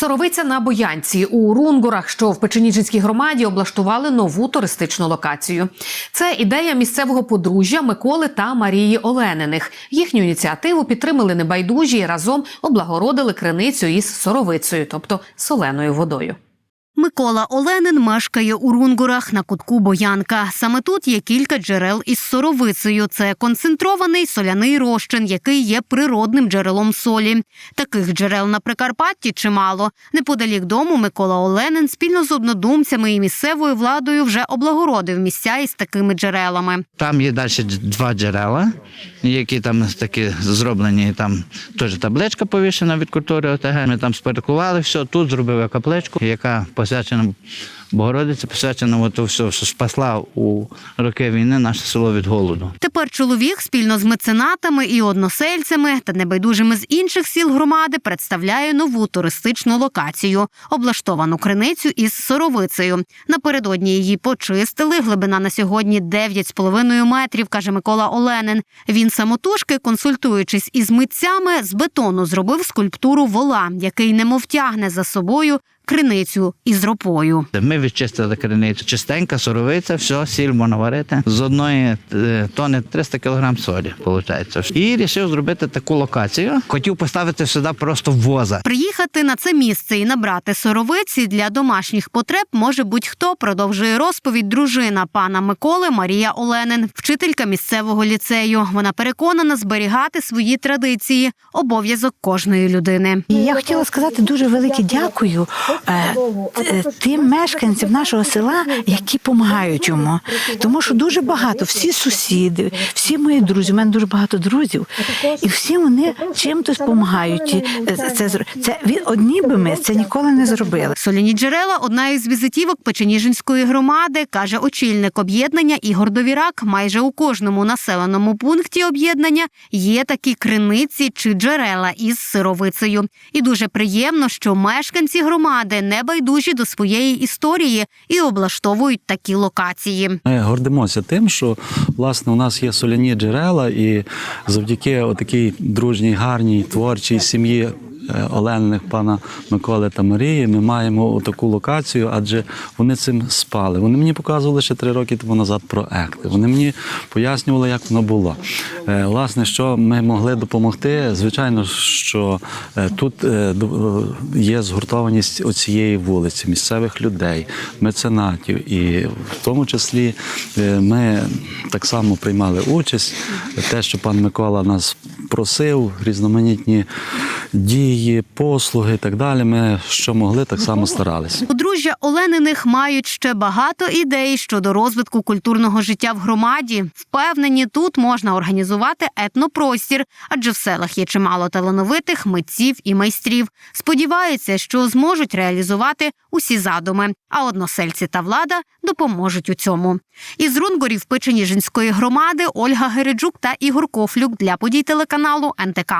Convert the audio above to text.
Соровиця на Боянці у Рунгурах, що в Печеніжинській громаді, облаштували нову туристичну локацію. Це ідея місцевого подружжя Миколи та Марії Олениних. Їхню ініціативу підтримали небайдужі і разом облагородили криницю із соровицею, тобто соленою водою. Микола Оленин мешкає у Рунгурах на кутку Боянка. Саме тут є кілька джерел із соровицею. Це концентрований соляний розчин, який є природним джерелом солі. Таких джерел на Прикарпатті чимало. Неподалік дому Микола Оленин спільно з однодумцями і місцевою владою вже облагородив місця із такими джерелами. Там є далі два джерела, які там такі зроблені. Там теж табличка повішена від культури ОТГ. Ми там спаркували все. Тут зробили капличку, яка посвячена Богородиці, посвячена то все, що спасла у роки війни наше село від голоду. Тепер чоловік спільно з меценатами і односельцями та небайдужими з інших сіл громади представляє нову туристичну локацію, облаштовану криницю із соровицею. Напередодні її почистили. Глибина на сьогодні 9,5 метрів, каже Микола Оленин. Він самотужки, консультуючись із митцями, з бетону зробив скульптуру вола, який немов тягне за собою криницю із ропою. Ми відчистили криницю. Чистенька, соровиця, все, сіль можна варити. З одної е, тони 300 кг солі, виходить. І вирішив зробити таку локацію. Хотів поставити сюди просто воза. Приїхати на це місце і набрати соровиці для домашніх потреб може будь-хто. Продовжує розповідь дружина пана Миколи Марія Оленин, вчителька місцевого ліцею. Вона переконана зберігати свої традиції, обов'язок кожної людини. Я хотіла сказати дуже велике дякую тим мешканцям нашого села, які допомагають йому. Тому що дуже багато, всі сусіди, всі мої друзі, у мене дуже багато друзів, і всі вони чим-то допомагають. Е, Це, це одні би ми це ніколи не зробили. Соляні джерела одна із візитівок Печеніжинської громади, каже очільник об'єднання Ігор Довірак. Майже у кожному населеному пункті об'єднання є такі криниці чи джерела із сировицею. І дуже приємно, що мешканці громади не байдужі до своєї історії і облаштовують такі локації. Ми гордимося тим, що власне у нас є соляні джерела, і завдяки такій дружній, гарній творчій сім'ї. Е, Олениних, пана Миколи та Марії, ми маємо таку локацію, адже вони цим спали. Вони мені показували ще три роки тому назад проекти. Вони мені пояснювали, як воно було. Е, Власне, що ми могли допомогти. Звичайно, що е, тут є згуртованість оцієї вулиці, місцевих людей, меценатів, і в тому числі ми так само приймали участь. Те, що пан Микола нас просив, різноманітні дії, послуги і так далі. Ми що могли, так само старалися. Подружжя Олениних мають ще багато ідей щодо розвитку культурного життя в громаді. Впевнені, тут можна організувати етнопростір, адже в селах є чимало талановитих митців і майстрів. Сподіваються, що зможуть реалізувати усі задуми. А односельці та влада допоможуть у цьому. Із Рунгорів Печеніжинської громади Ольга Гереджук та Ігор Кофлюк для подій телеканалу НТК.